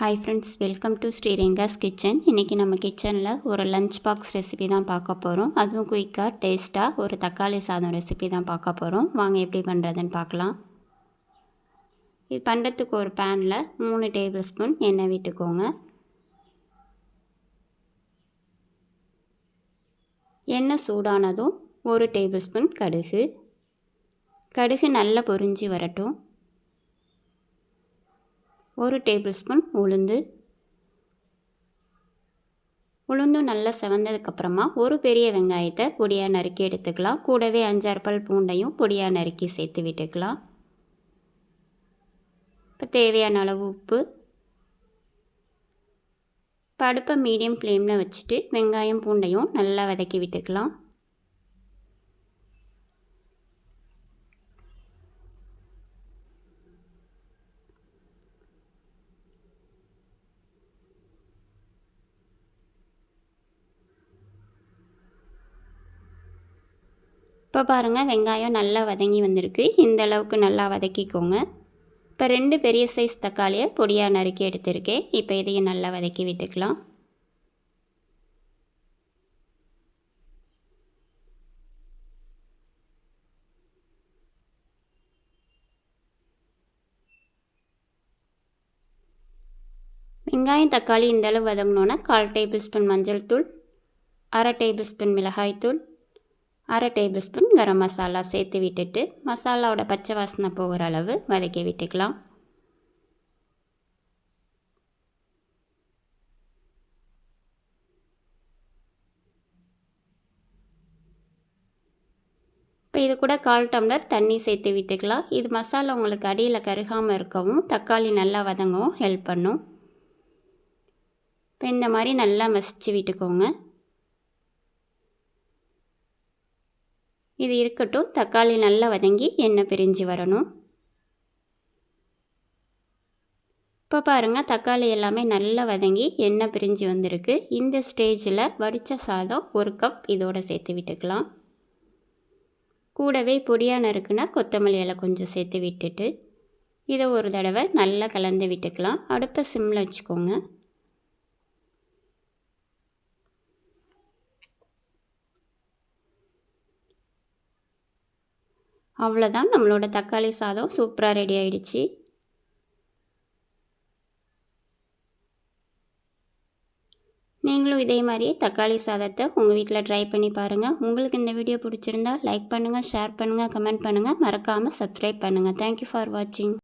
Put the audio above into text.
Hi friends welcome to Sriranga's kitchen இன்றைக்கி நம்ம கிச்சனில் ஒரு லஞ்ச் பாக்ஸ் ரெசிபி தான் பார்க்க போகிறோம் அதுவும் குயிக்காக டேஸ்ட்டாக ஒரு தக்காளி சாதம் ரெசிபி தான் பார்க்க போகிறோம் வாங்க எப்படி பண்ணுறதுன்னு பார்க்கலாம். இது பண்ணுறதுக்கு ஒரு பேனில் மூணு டேபிள் ஸ்பூன் எண்ணெய் விட்டுக்கோங்க. எண்ணெய் சூடானதும் ஒரு டேபிள் ஸ்பூன் கடுகு. கடுகு நல்லா பொரிஞ்சு வரட்டும். ஒரு டேபிள் ஸ்பூன் உளுந்து. உளுந்தும் நல்லா செவந்ததுக்கப்புறமா ஒரு பெரிய வெங்காயத்தை பொடியாக நறுக்கி எடுத்துக்கலாம். கூடவே அஞ்சாறு பல் பூண்டையும் பொடியாக நறுக்கி சேர்த்து விட்டுக்கலாம். இப்போ தேவையான அளவு உப்பு. படுப்பை மீடியம் ஃப்ளேமில் வச்சுட்டு வெங்காயம் பூண்டையும் நல்லா வதக்கி விட்டுக்கலாம். இப்போ பாருங்கள் வெங்காயம் நல்லா வதங்கி வந்திருக்கு. இந்த அளவுக்கு நல்லா வதக்கிக்கோங்க. இப்போ ரெண்டு பெரிய சைஸ் தக்காளியை பொடியாக நறுக்கி எடுத்திருக்கேன். இப்போ இதையும் நல்லா வதக்கி விட்டுக்கலாம். வெங்காயம் தக்காளி இந்தளவு வதங்கினோன்னா கால் டேபிள் ஸ்பூன் மஞ்சள் தூள் அரை டேபிள் ஸ்பூன் மிளகாய்த்தூள் அரை டேபிள் ஸ்பூன் கரம் மசாலா சேர்த்து விட்டுட்டு மசாலாவோட பச்சை வாசனை போகிற அளவு வதக்கி விட்டுக்கலாம். இப்போ இது கூட கால் டம்ளர் தண்ணி சேர்த்து விட்டுக்கலாம். இது மசாலா உங்களுக்கு அடியில் கருகாமல் இருக்கவும் தக்காளி நல்லா வதங்கவும் ஹெல்ப் பண்ணும். இப்போ இந்த மாதிரி நல்லா மசிச்சு விட்டுக்கோங்க. இது இருக்கட்டும். தக்காளி நல்லா வதங்கி எண்ணெய் பிரிஞ்சு வரணும். இப்போ பாருங்கள் தக்காளி எல்லாமே நல்லா வதங்கி எண்ணெய் பிரிஞ்சு வந்திருக்கு. இந்த ஸ்டேஜில் வடித்த சாதம் ஒரு கப் இதோடு சேர்த்து விட்டுக்கலாம். கூடவே பொடியாக இருக்குன்னா கொத்தமல்லி இலை கொஞ்சம் சேர்த்து விட்டுட்டு இதை ஒரு தடவை நல்லா கலந்து விட்டுக்கலாம். அடுப்பை சிம்மில் வச்சுக்கோங்க. அவ்வளோதான் நம்மளோட தக்காளி சாதம் சூப்பராக ரெடி ஆயிடுச்சு. நீங்களும் இதே மாதிரியே தக்காளி சாதத்தை உங்கள் வீட்டில் ட்ரை பண்ணி பாருங்கள் உங்களுக்கு இந்த வீடியோ பிடிச்சிருந்தா லைக் பண்ணுங்கள் ஷேர் பண்ணுங்கள் கமெண்ட் பண்ணுங்கள் மறக்காமல் சப்ஸ்கிரைப் பண்ணுங்கள் தேங்க்யூ ஃபார் வாட்சிங்